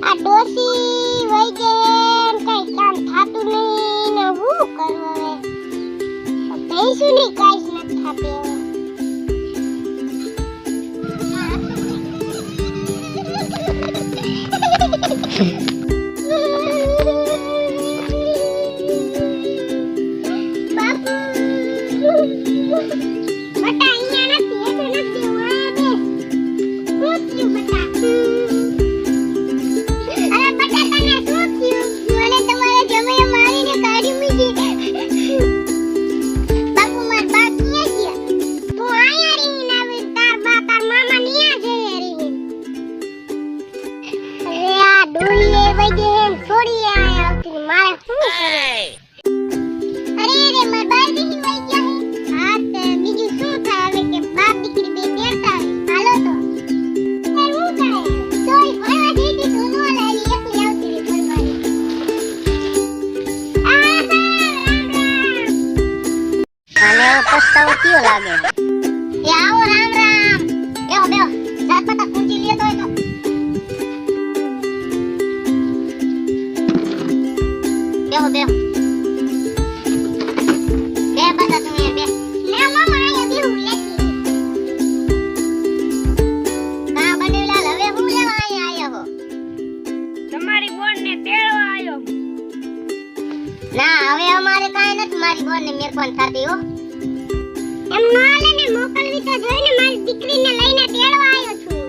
આ ડોસી વઈ ગઈ કઈ કામ થાતું નહીં ને હું કરવું હવે? ભેંસું ની કાઈ નથી થાતી ડોલીએ વગે હે છોડી આયા આવતી મારે શું અરે રે માર બા દીકરી વઈ ગયા હે. હા તે બીજું શું થાય હવે કે બાપ દીકરી બે આવે હાલો તો. એ હું કરે? તોય ભણવા જઈ હતી તો નો લાવી એકલી આવતી રહી ફરવાની અને પસ્તાવો કયો લાગે? એ આવો રામ રામ. બેહો બેહો. જાત પતા બેહો બે બધા તમે બે. ના મામા આયા બેહું લેતી. કા બનેલા હવે હું લેવા આયા આયા હો? તમારી બોન ને તેડવા આવ્યો ના હવે અમારે કાંઈ નથી મારી બોન ને થતી હો. એમ નો ને મોકલવી તો જોઈને મારી દીકરીને લઈને તેડવા આવ્યો છું.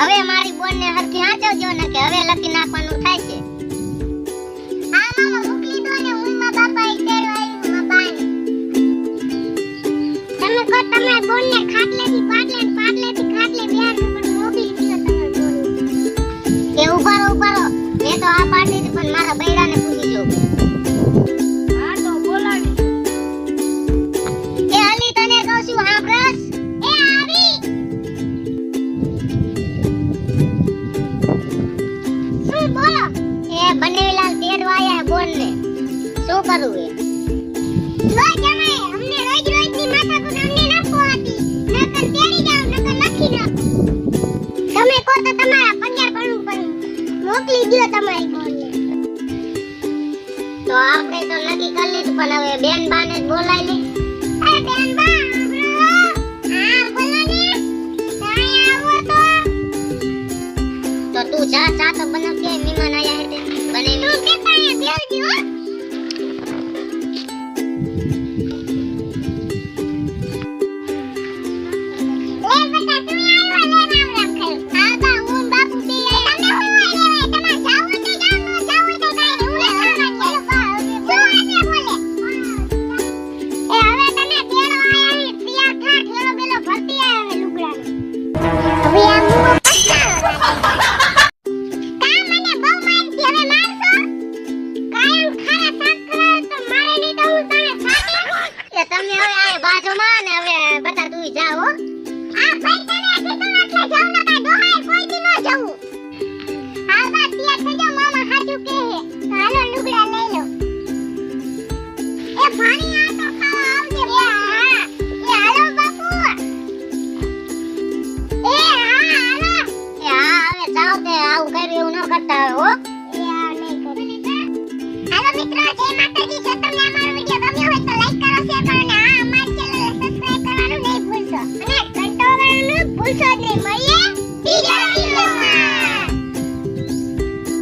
હવે મારી બોન ને હરખી હાચવજો ને કે હવે લખી નાખવાનું તમારી બોન ખાટલેથી પાટલે ને પાટલેથી ખાટલે બેહાડજો પણ મોકલી દો તમારી બોન કે ઉભારો ઉભારો મેં તો આ પાડી દીધી પણ મારા બૈરાને પૂછી જોઉં. હા તો બોલાવી. એ અલી તને કહું છું હાંભળસ એ આવી શું બોલો? એ બનેલા તેડવા આયા બોલ ને શું કરું એ? રોજ જમાય મોકલી દ્યો તમારી તો આપણે તો નક્કી કરી લીધું, પણ હવે બેન બાને જ બોલાવી લે તો તું જા, ચા તો બનાવ કે. આ ને હવે બધા તું જાઓ આ ભાઈ તને કીધું એટલે જાઉં ને કા દોહાય કોઈ દી નો જવું. હાલ બા તૈયાર થઈ જાઓ, મામા હાચું કહે હે તો હાલો લુગડા લઈ લો. એ પાણી આ તો ખાવા આવજે હા. એ હાલો બાપુ. એ હા, હાલો. એ હા, હવે જાઓ તે, આવું કર્યું ન કરતા હો. એ આ નહીં કરું. હાલો મિત્રો, જય માતાજી